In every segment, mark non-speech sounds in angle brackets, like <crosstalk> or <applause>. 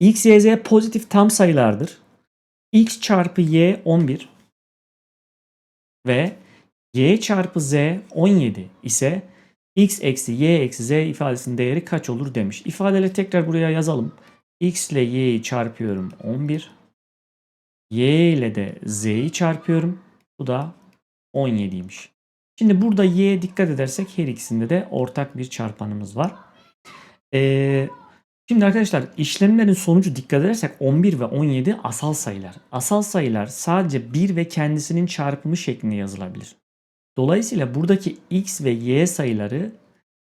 x, y, z pozitif tam sayılardır. x çarpı y 11 ve y çarpı z 17 ise x eksi y eksi z ifadesinin değeri kaç olur demiş. İfadeleri tekrar buraya yazalım. x ile y'yi çarpıyorum 11. y ile de z'yi çarpıyorum. Bu da 17'ymiş. Şimdi burada y'ye dikkat edersek her ikisinde de ortak bir çarpanımız var. Ee, şimdi arkadaşlar işlemlerin sonucu dikkat edersek 11 ve 17 asal sayılar. Asal sayılar sadece 1 ve kendisinin çarpımı şeklinde yazılabilir. Dolayısıyla buradaki x ve y sayıları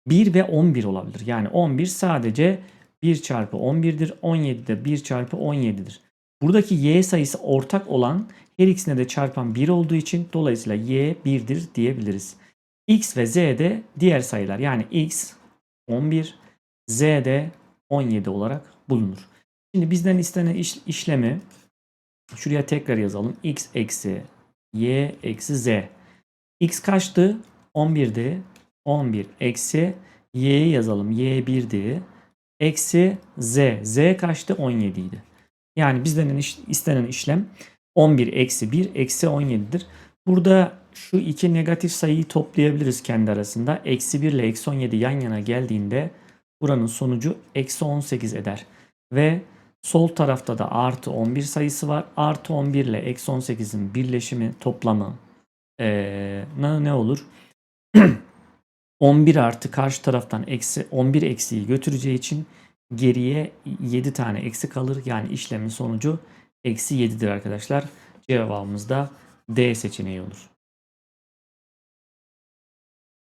1 ve 11 olabilir. Yani 11 sadece 1 çarpı 11'dir. 17 de 1 çarpı 17'dir. Buradaki y sayısı ortak olan her ikisine de çarpan 1 olduğu için dolayısıyla y 1'dir diyebiliriz. x ve z de diğer sayılar. Yani x 11, z de 17 olarak bulunur. Şimdi bizden istenen iş- işlemi şuraya tekrar yazalım. x eksi y eksi z. x kaçtı? 11'di. 11 eksi y'yi yazalım. y 1'di. Eksi z. z kaçtı? 17 idi. Yani bizden iş- istenen işlem 11 eksi 1 eksi 17'dir. Burada şu iki negatif sayıyı toplayabiliriz kendi arasında. Eksi 1 ile eksi 17 yan yana geldiğinde buranın sonucu eksi 18 eder. Ve sol tarafta da artı 11 sayısı var. Artı 11 ile eksi 18'in birleşimi toplamı ne, ne olur? <clears throat> 11 artı karşı taraftan eksi 11 eksiği götüreceği için geriye 7 tane eksi kalır. Yani işlemin sonucu eksi 7'dir arkadaşlar. Cevabımız da D seçeneği olur.